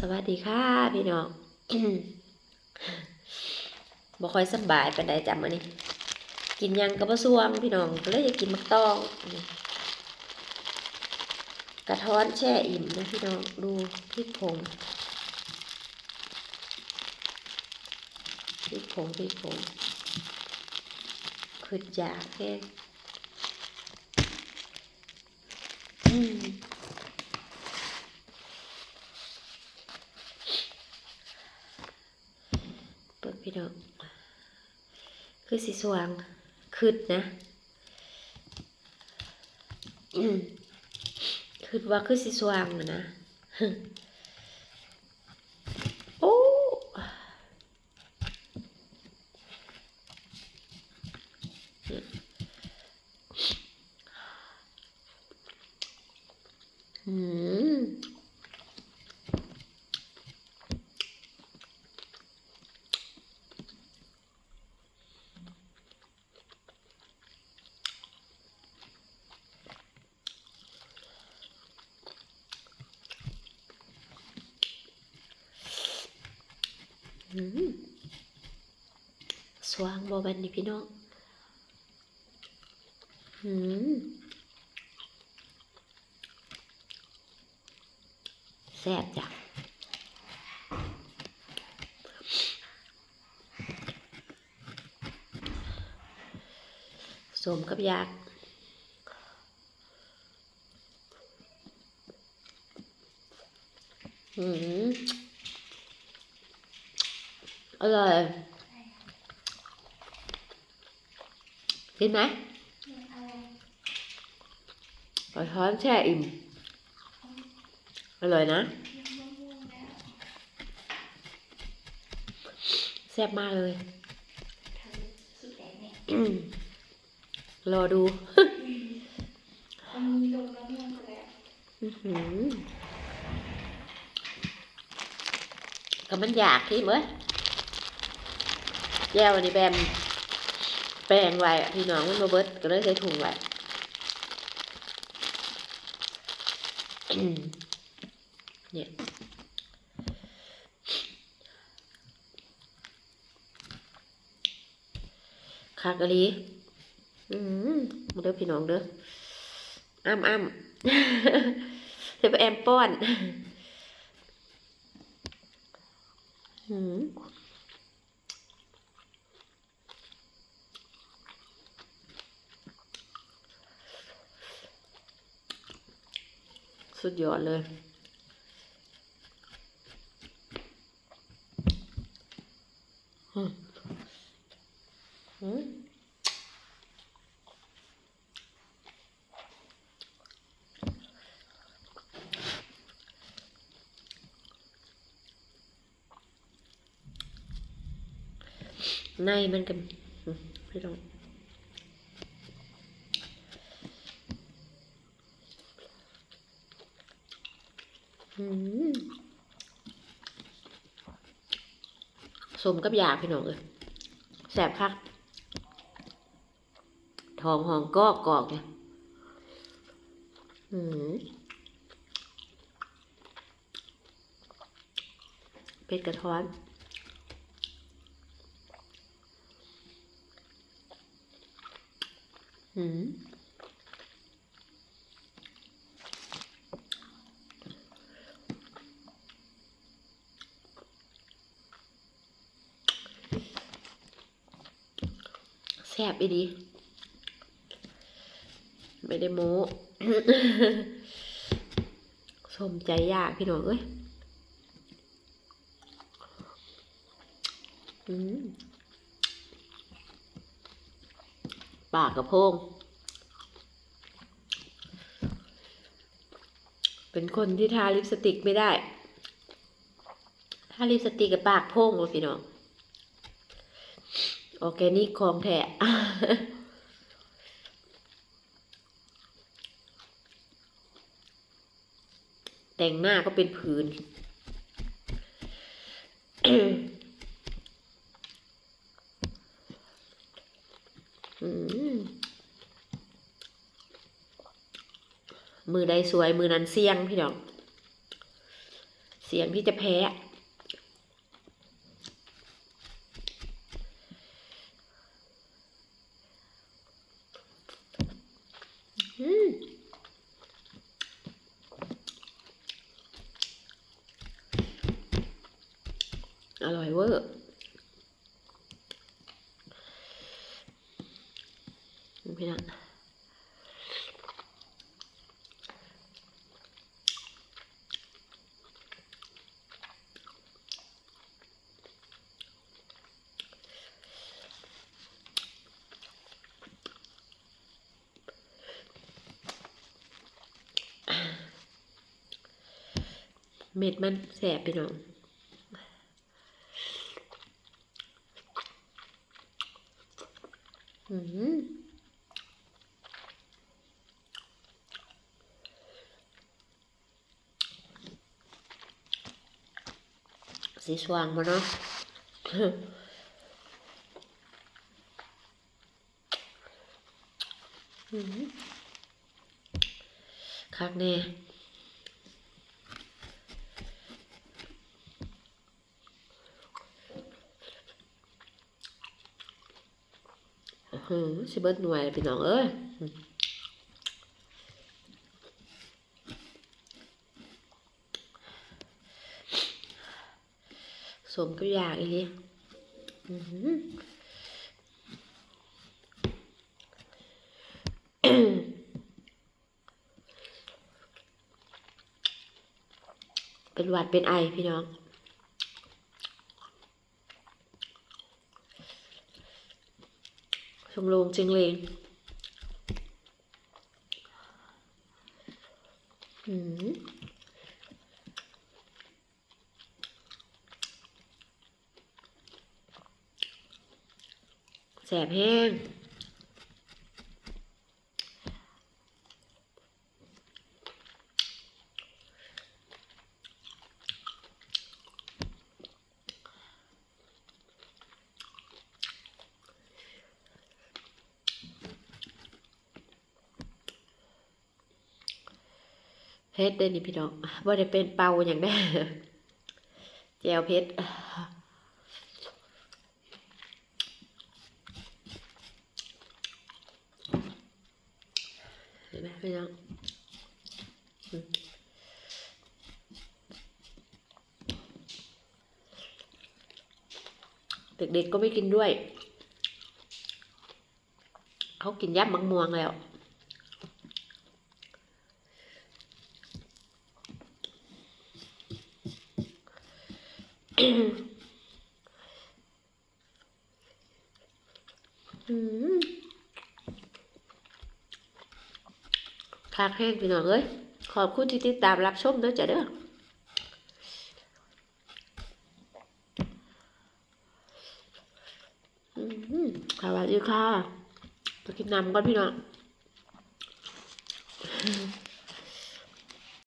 สวัสดีค่ะพี่น้องบ่ค่อยสบายเปานใดจำอันนี้กินยังก็บ่ส่วงพี่น้องก็เลยอยากกินมักตอง กระท้อนแช่อิ่มนะพี่น้องดูพริกผงพริกผงพริกผงขึ้นยากแค่อืม เปิด พี่น้อง คือสีสว่างคืดนะคืดว่าคือสีสว่างนะนะ โอ้อืม อืม สว่างบ่บันนี่พี่น้องอืมแซ่บจ้ะสมกับยากอืม อร่อยกินไหมปลาช้อนแช่อิ่มอร่อยนะ แก้วอันนี้แบมแปลงไว้พี่น้องมันมาเบิดก็เลยใส่ถุงไว้เนี่ยคากะลีอืมมาเด้อพี่น้องเด้ออ้ำอ้ำเดี๋ยวไปแอมป้อนหืม สุดยอดเลยอืมในมันกันอืมพี่น้อง สมกับยาพี่น้องเลยแสบคักทองหองกอกกอกเนี่ยอืมเป็ดกระท้อนอืม แซ่บอีดี ไม่ได้โม้สมใจยากพี่น้องเอ้ยปากกระพง เป็นคนที่ทาลิปสติกไม่ได้ ทาลิปสติกกับปากโพงเลยพี่น้อง ออแกนิกของแท้แต่งหน้าก็เป็นผืน มือใดสวยมือนั้นเสี่ยงพี่น้อง เสียงที่จะแพ้ อร่อยเวอร์พี่นัน เม็ดมันแสบพี่น้องอืมสีสว่างมาเนาะคักแน่ อืมสิเบิดหน่วยพี่น้องเอ้ยสมก็อยากอีหลีอื้เป็นหวัดเป็นไอพี่น้อง ชมรมเจิงเลงอืมแสบแห้ง เพชรเด้นี่พี่น้องว่าได้เป็นเปาอย่างได้แจวเพชรเห็นไหมพี่น้องเด็กๆก็ไม่กินด้วย เขากินยับมังม่วงแล้ว อืมคากแห้งพี่น้องเอ้ยขอบคุณที่ติดตามรับชมด้อจ้ะเด้อสวัสดีค่ะไปกินน้ำก่อนพี่น้อง